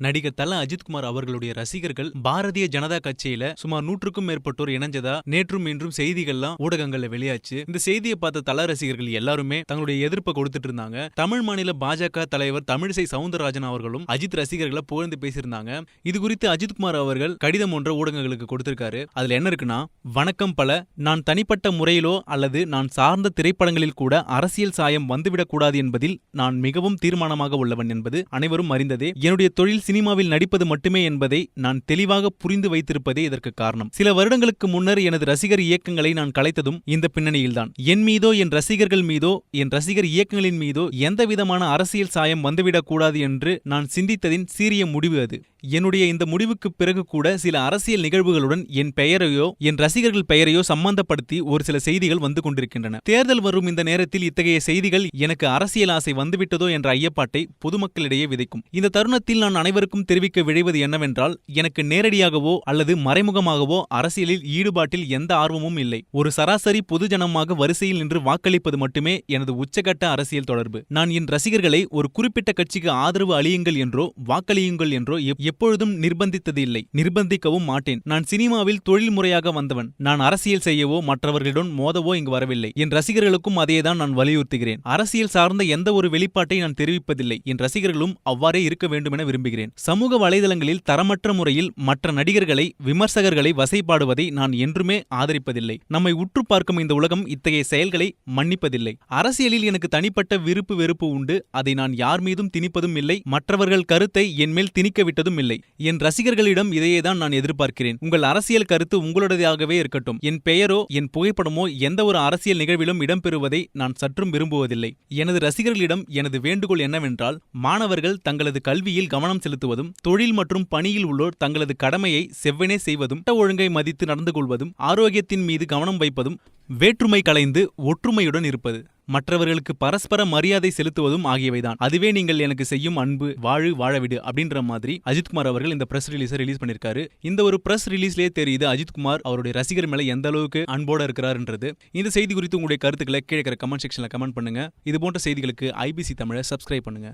நடிகர் தல அஜித்குமார் அவர்களுடைய ரசிகர்கள் பாரதிய ஜனதா கட்சியில சுமார் நூற்றுக்கும் மேற்பட்டோர் இணைஞ்சதா நேற்றும் இன்றும் செய்திகள்லாம் ஊடகங்கள்ல வெளியாச்சு. இந்த செய்தியை பார்த்த தல ரசிகர்கள் எல்லாருமே தங்களுடைய எதிர்ப்பை கொடுத்துட்டு இருந்தாங்க. தமிழ் மாநில பாஜக தலைவர் தமிழிசை சவுந்தரராஜன் அவர்களும் அஜித் ரசிகர்களை புகழ்ந்து பேசியிருந்தாங்க. இது குறித்து அஜித்குமார் அவர்கள் கடிதம் ஒன்றை ஊடகங்களுக்கு கொடுத்திருக்காரு. அதுல என்ன இருக்குன்னா வணக்கம் பல நான் தனிப்பட்ட முறையிலோ அல்லது நான் சார்ந்த திரைப்படங்களில் கூட அரசியல் சாயம் வந்துவிடக் கூடாது என்பதில் நான் மிகவும் தீர்மானமாக உள்ளவன் என்பது அனைவரும் அறிந்ததே. என்னுடைய தொழில் சினிமாவில் நடிப்பது மட்டுமே என்பதை நான் தெளிவாக புரிந்து வைத்திருப்பதே இதற்கு காரணம். சில வருடங்களுக்கு முன்னர் எனது ரசிகர் இயக்கங்களை நான் கலைத்ததும் இந்த பின்னணியில்தான். என் மீதோ என் ரசிகர்கள் மீதோ என் ரசிகர் இயக்கங்களின் மீதோ எந்தவிதமான அரசியல் சாயம் வந்துவிடக்கூடாது என்று நான் சிந்தித்ததின் சீரிய முடிவு அது. என்னுடைய இந்த முடிவுக்கு பிறகு கூட சில அரசியல் நிகழ்வுகளுடன் என் பெயரையோ என் ரசிகர்கள் பெயரையோ சம்பந்தப்படுத்தி ஒரு சில செய்திகள் வந்து கொண்டிருக்கின்றன. தேர்தல் வரும் இந்த நேரத்தில் இத்தகைய செய்திகள் எனக்கு அரசியல் ஆசை வந்துவிட்டதோ என்ற ஐயப்பாட்டை பொதுமக்களிடையே விதைக்கும். இந்த தருணத்தில் நான் அனைவருக்கும் தெரிவிக்க விழைவது என்னவென்றால் எனக்கு நேரடியாகவோ அல்லது மறைமுகமாகவோ அரசியலில் ஈடுபாட்டில் எந்த ஆர்வமும் இல்லை. ஒரு சராசரி பொதுஜனமாக வரிசையில் நின்று வாக்களிப்பது மட்டுமே எனது உச்சகட்ட அரசியல் தொடர்பு. நான் என் ரசிகர்களை ஒரு குறிப்பிட்ட கட்சிக்கு ஆதரவு அளியுங்கள் என்றோ வாக்களியுங்கள் என்றோ எப்பொழுதும் நிர்பந்தித்தது இல்லை நிர்பந்திக்கவும் மாட்டேன். நான் சினிமாவில் தொழில் முறையாக வந்தவன். நான் அரசியல் செய்யவோ மற்றவர்களுடன் மோதவோ இங்கு வரவில்லை. என் ரசிகர்களுக்கும் அதையேதான் நான் வலியுறுத்துகிறேன். அரசியல் சார்ந்த எந்த ஒரு வெளிப்பாட்டை நான் தெரிவிப்பதில்லை. என் ரசிகர்களும் அவ்வாறே இருக்க வேண்டும் என விரும்புகிறேன். சமூக வலைதளங்களில் தரமற்ற முறையில் மற்ற நடிகர்களை விமர்சகர்களை வசைபாடுவதை நான் என்றுமே ஆதரிப்பதில்லை. நம்மை உற்று பார்க்கும் இந்த உலகம் இத்தகைய செயல்களை மன்னிப்பதில்லை. அரசியலில் எனக்கு தனிப்பட்ட விருப்பு வெறுப்பு உண்டு. அதை நான் யார் மீதும் திணிப்பதும் இல்லை. மற்றவர்கள் கருத்தை என் மேல் திணிக்க விட்டதும் இல்லை. என் ரசிகர்களிடம் இதையேதான் நான் எதிர்பார்க்கிறேன். உங்கள் அரசியல் கருத்து உங்களுடையதாகவே இருக்கட்டும். என் பெயரோ என் புகைப்படமோ எந்த ஒரு அரசியல் நிகழ்விலும் இடம்பெறுவதை நான் சற்றும் விரும்புவதில்லை. எனது ரசிகர்களிடம் எனது வேண்டுகோள் என்னவென்றால் மாணவர்கள் தங்களது கல்வியில் கவனம் செலுத்துவதும் தொழில் மற்றும் பணியில் உள்ளோர் தங்களது கடமையை செவ்வனே செய்வதும் சட்ட ஒழுங்கை மதித்து நடந்து கொள்வதும் ஆரோக்கியத்தின் மீது கவனம் வைப்பதும் வேற்றுமை களைந்து ஒற்றுமையுடன் இருப்பது. மற்றவர்களுக்கு பரஸ்பர மரியாதை செலுத்துவதும் ஆகியவைதான். அதுவே நீங்கள் எனக்கு செய்யும் அன்பு வாழு வாழவிடு அப்படின்ற மாதிரி அஜித்குமார் அவர்கள் இந்த பிரஸ் ரிலீஸை ரிலீஸ் பண்ணிருக்காரு இந்த ஒரு பிரஸ் ரிலீஸ்லேயே தெரியுது அஜித்குமார் அவருடைய ரசிகர் மேல எந்த அளவுக்கு அன்போட இருக்கிறாருன்றது. இந்த செய்தி குறித்து உங்களுடைய கருத்துக்களை கீழே கமெண்ட் செக்ஷன்ல கமெண்ட் பண்ணுங்க. இது போன்ற செய்திகளுக்கு ஐபிசி தமிழை சப்ஸ்கிரைப் பண்ணுங்க.